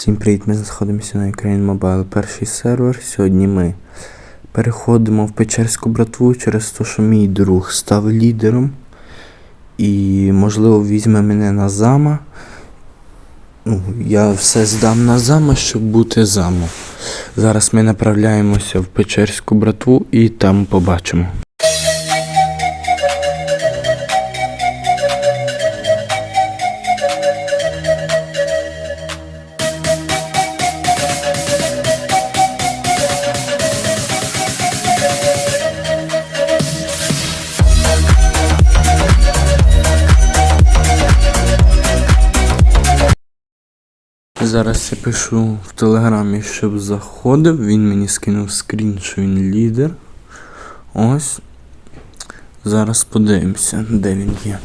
Всім привіт, ми знаходимося на Ukraine Mobile, перший сервер. Сьогодні ми переходимо в Печерську братву через те, що мій друг став лідером. І, можливо, візьме мене на зама. Ну, я все здам на зама, щоб бути замом. Зараз ми направляємося в Печерську братву і там побачимо. Зараз я пишу в телеграмі, щоб заходив. Він мені скинув скрін, що він лідер. Ось. Зараз подивимося, де він є.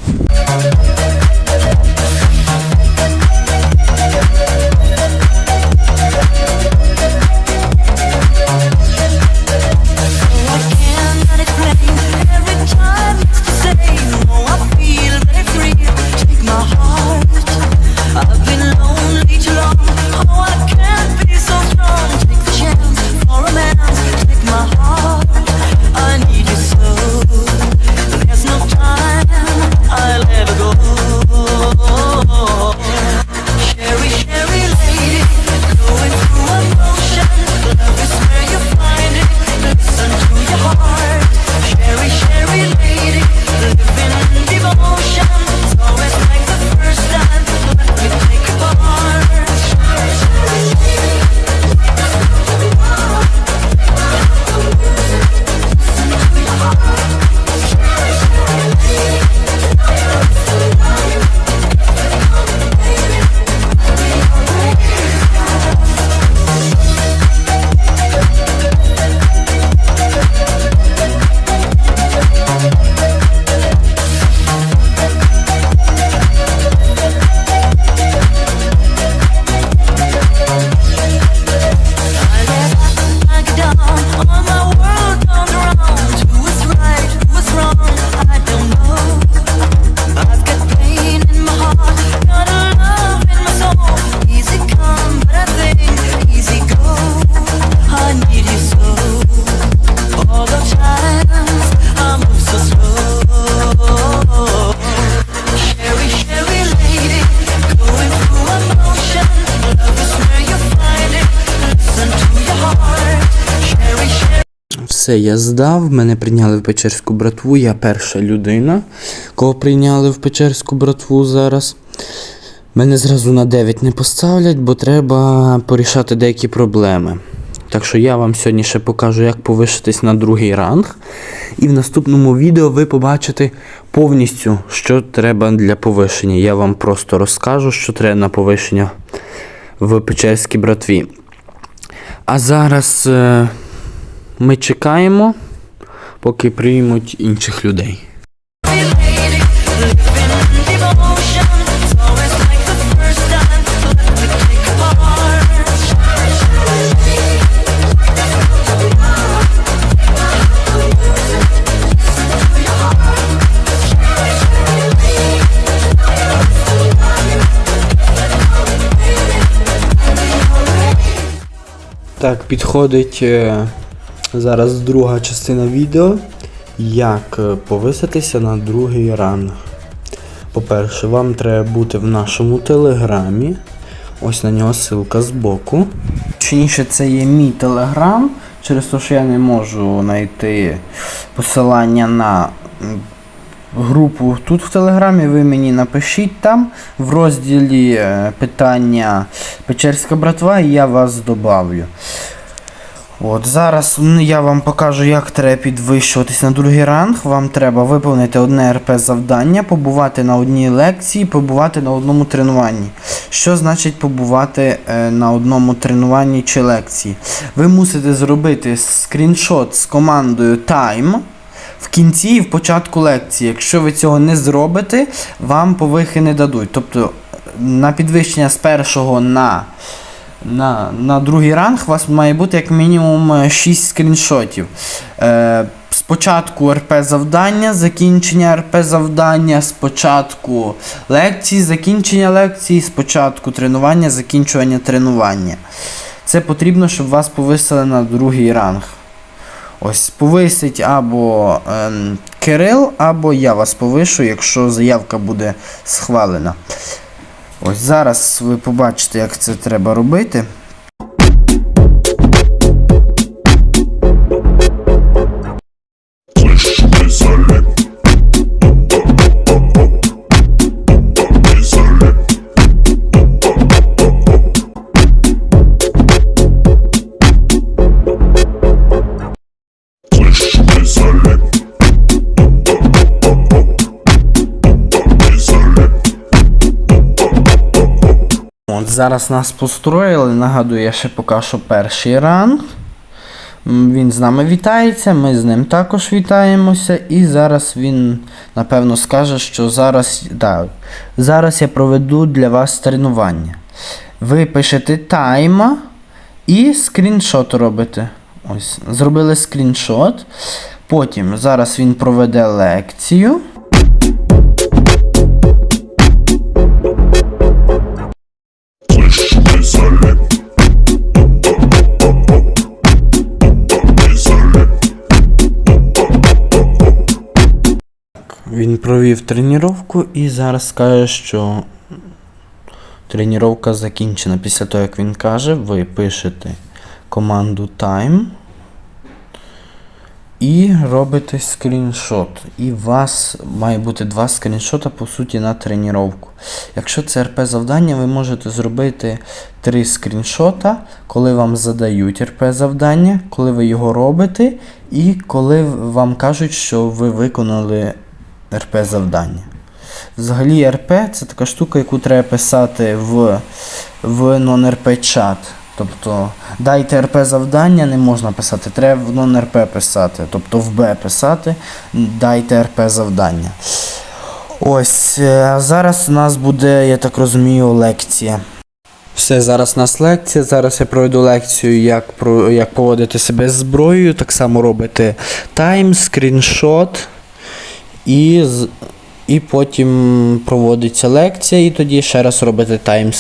Все, я здав, мене прийняли в Печерську братву. Я перша людина, кого прийняли в Печерську братву зараз. Мене зразу на 9 не поставлять, бо треба порішати деякі проблеми. Так що я вам сьогодні ще покажу, як повишитись на другий ранг. І в наступному відео ви побачите повністю, що треба для повишення. Я вам просто розкажу, що треба на повишення в Печерській братві. А зараз е, ми чекаємо, поки приймуть інших людей. Так, підходить е, зараз друга частина відео. Як е, повиситися на другий ранг. По-перше, вам треба бути в нашому телеграмі. Ось на нього ссылка збоку. Точніше, це є мій телеграм, через те, що я не можу знайти посилання на групу тут в Телеграмі. Ви мені напишіть там в розділі е, питання Печерська братва, і я вас добавлю. От Зараз я вам покажу, як треба підвищуватись на другий ранг. Вам треба виповнити одне РП завдання, побувати на одній лекції, побувати на одному тренуванні. Що значить побувати е, на одному тренуванні чи лекції? Ви мусите зробити скріншот з командою Time в кінці і в початку лекції. Якщо ви цього не зробите, вам повихи не дадуть. Тобто на підвищення з першого на на, на другий ранг у вас має бути як мінімум 6 скріншотів. Е, Спочатку РП завдання, закінчення РП завдання, спочатку лекції, закінчення лекції, спочатку тренування, закінчування тренування. Це потрібно, щоб вас повисили на другий ранг. Ось повисить або ем, Кирил, або я вас повишу, якщо заявка буде схвалена. Ось зараз ви побачите, як це треба робити. Зараз нас построїли. Нагадую, я ще поки що перший ранг. Він з нами вітається, ми з ним також вітаємося. І зараз він, напевно, скаже, що зараз, да, зараз я проведу для вас тренування. Ви пишете тайма і скріншот робите. Ось, зробили скріншот. Потім зараз він проведе лекцію. Він провів тренування і зараз скаже, що тренування закінчена. Після того, як він каже, ви пишете команду time і робите скріншот. І у вас має бути два скріншота, по суті, на тренування. Якщо це РП завдання, ви можете зробити три скріншота, коли вам задають РП завдання, коли ви його робите, і коли вам кажуть, що ви виконали РП завдання. Взагалі РП це така штука, яку треба писати в, в non-RP чат. Тобто дайте РП завдання не можна писати, треба в non-RP писати, тобто в Б писати, дайте РП завдання. Ось, е, а зараз у нас буде, я так розумію, лекція. Все, зараз у нас лекція. Зараз я проведу лекцію, як, як поводити себе з зброєю. Так само робите тайм, скріншот. І, з- і потім проводиться лекція, і тоді ще раз робити тайм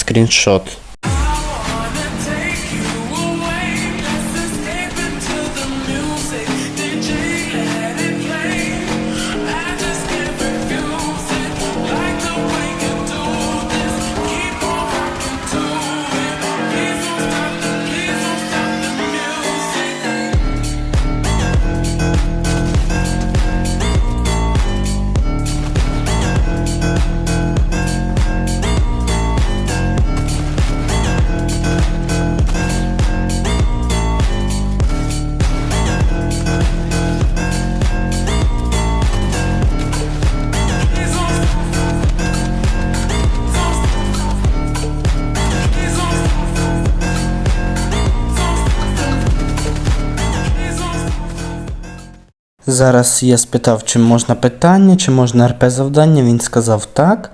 Зараз я спитав, чи можна питання, чи можна РП завдання. Він сказав так.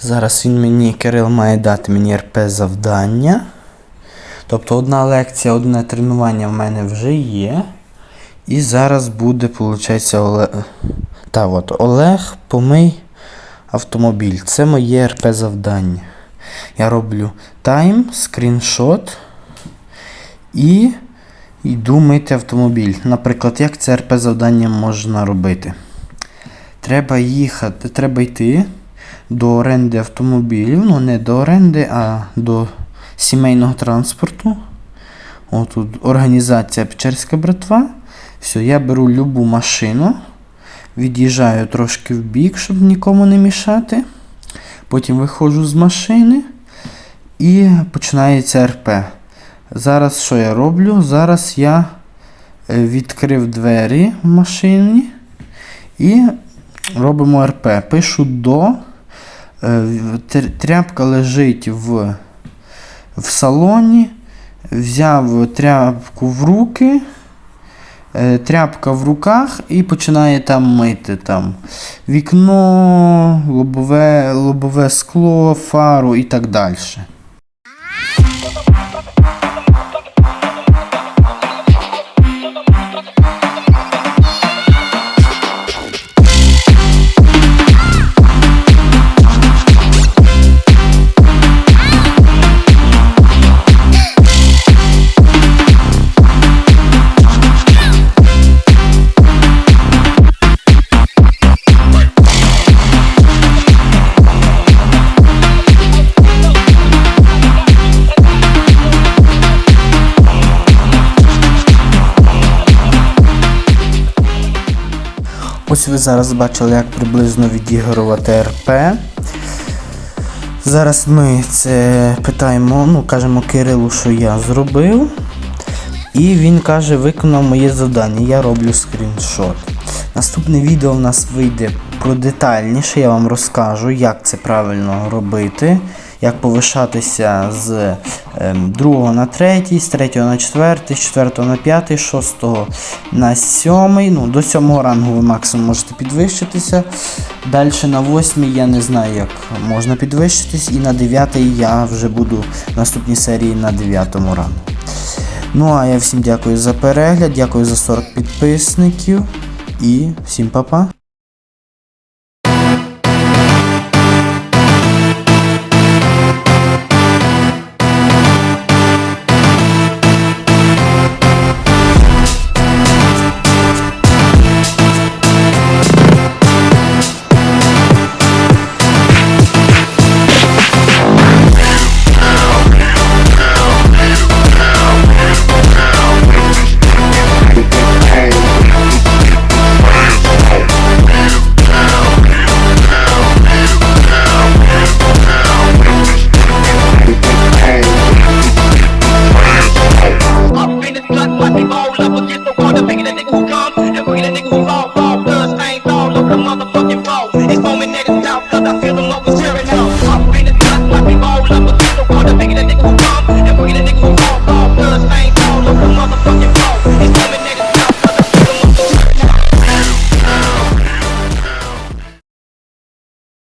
Зараз він мені, Кирил, має дати мені РП завдання. Тобто одна лекція, одне тренування в мене вже є. І зараз буде, виходить, Олег. Та от, Олег, помий автомобіль. Це моє РП завдання. Я роблю тайм, скріншот і йду мити автомобіль. Наприклад, як це РП завдання можна робити? Треба їхати, треба йти до оренди автомобілів. Ну, не до оренди, а до сімейного транспорту. Отут організація Печерська братва. Все, я беру любу машину, від'їжджаю трошки в бік, щоб нікому не мішати. Потім виходжу з машини і починається РП. Зараз що я роблю? Зараз я е, відкрив двері в машині і робимо РП. Пишу до. е, Тряпка лежить в, в салоні. Взяв тряпку в руки. е, Тряпка в руках і починає там мити там вікно, лобове, лобове скло, фару і так далі. Ось ви зараз бачили, як приблизно відігрувати РП. Зараз ми це питаємо, ну, кажемо Кирилу, що я зробив. І він каже, виконав моє завдання. Я роблю скріншот. Наступне відео в нас вийде про детальніше. Я вам розкажу, як це правильно робити, як повишатися з ем, 2 на 3, з 3 на 4, з 4 на 5, з 6 на 7. Ну, до 7 рангу ви максимум можете підвищитися. Далі на 8 я не знаю, як можна підвищитись. І на 9 я вже буду в наступній серії на 9 рангу. Ну а я всім дякую за перегляд, дякую за 40 підписників і всім па-па.